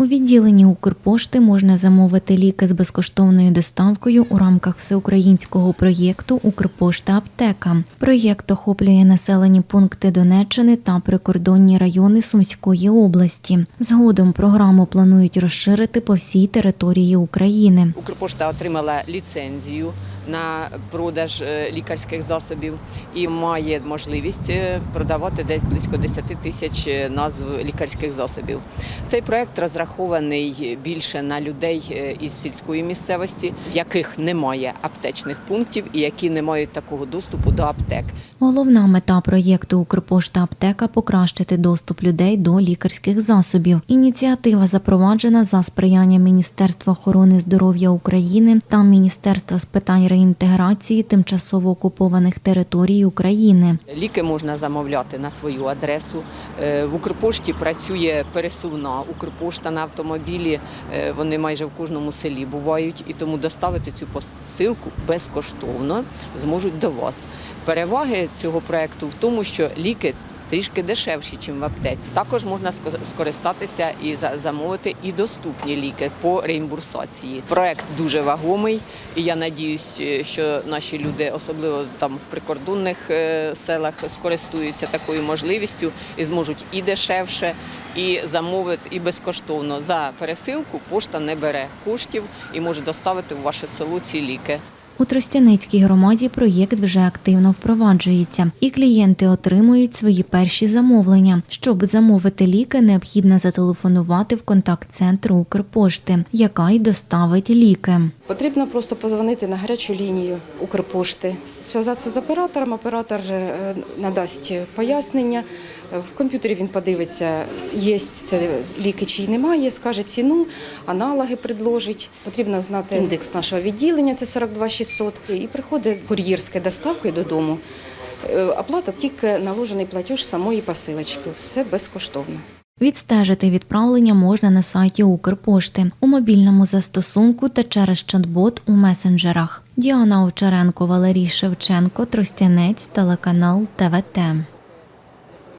У відділенні Укрпошти можна замовити ліки з безкоштовною доставкою у рамках всеукраїнського проєкту Укрпошта Аптека. Проєкт охоплює населені пункти Донеччини та прикордонні райони Сумської області. Згодом програму планують розширити по всій території України. Укрпошта отримала ліцензію на продаж е, лікарських засобів і має можливість е, продавати десь близько 10 тисяч е, назв лікарських засобів. Цей проект розрахований більше на людей е, із сільської місцевості, в яких немає аптечних пунктів і які не мають такого доступу до аптек. Головна мета проєкту Укрпошта Аптека покращити доступ людей до лікарських засобів. Ініціатива запроваджена за сприяння Міністерства охорони здоров'я України та Міністерства з питань реінтеграції тимчасово окупованих територій України. Ліки можна замовляти на свою адресу. Е, В Укрпошті працює пересувна Укрпошта на автомобілі. Е, Вони майже в кожному селі бувають, і тому доставити цю посилку безкоштовно зможуть до вас. Переваги цього проекту в тому, що ліки. Трішки дешевші, ніж в аптеці. Також можна ско- скористатися і за- замовити і доступні ліки по реімбурсації. Проект дуже вагомий, і я надіюсь, е, що наші люди, особливо там в прикордонних е, селах, скористуються такою можливістю і зможуть і дешевше, і замовити, і безкоштовно. За пересилку пошта не бере коштів і може доставити в ваше село ці ліки. У Тростяницькій громаді проєкт вже активно впроваджується, і клієнти отримують свої перші замовлення. Щоб замовити ліки, необхідно зателефонувати в контакт-центр Укрпошти, яка й доставить ліки. Потрібно просто позвонити на гарячу лінію Укрпошти, зв'язатися з оператором. Оператор е, надасть пояснення. В комп'ютері він подивиться, є це ліки чи немає, скаже ціну, аналоги предложить. Потрібно знати індекс нашого відділення, це 42600. І приходить кур'єрська доставка додому. Е, Оплата тільки наложений платеж самої посилочки. Все безкоштовно. Відстежити відправлення можна на сайті Укрпошти, у мобільному застосунку та через чат-бот у месенджерах. Діана Овчаренко, Валерій Шевченко, Тростянець, телеканал ТВТ.